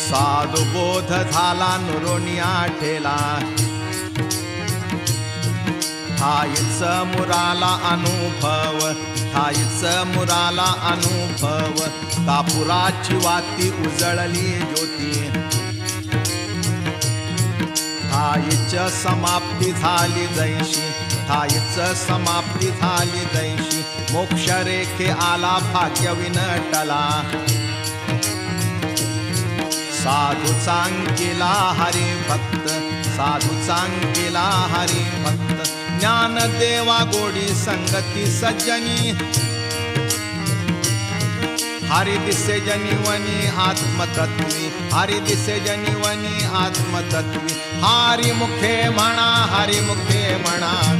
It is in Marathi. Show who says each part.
Speaker 1: साधू बोध झाला नुरोनिया ठेला थाईच मुराला अनुभव थाईच मुराला अनुभव. कापुराची वाती उजळली ज्योती. थाईच समाप्ती झाली जैशी थाईच समाप्ती झाली जैशी. मोक्ष रेखे आला भाग्य विनटला. साधू चांगला हरी भक्त साधू चांगला हरी भक्त ज्ञान देवा गोडी संगती सज्जनी. हरि दिसे जनिवनी आत्मतत्वी हरि दिसे जनिवनी आत्मतत्वी. हरी मुखे म्हणा हरी मुखे म्हणा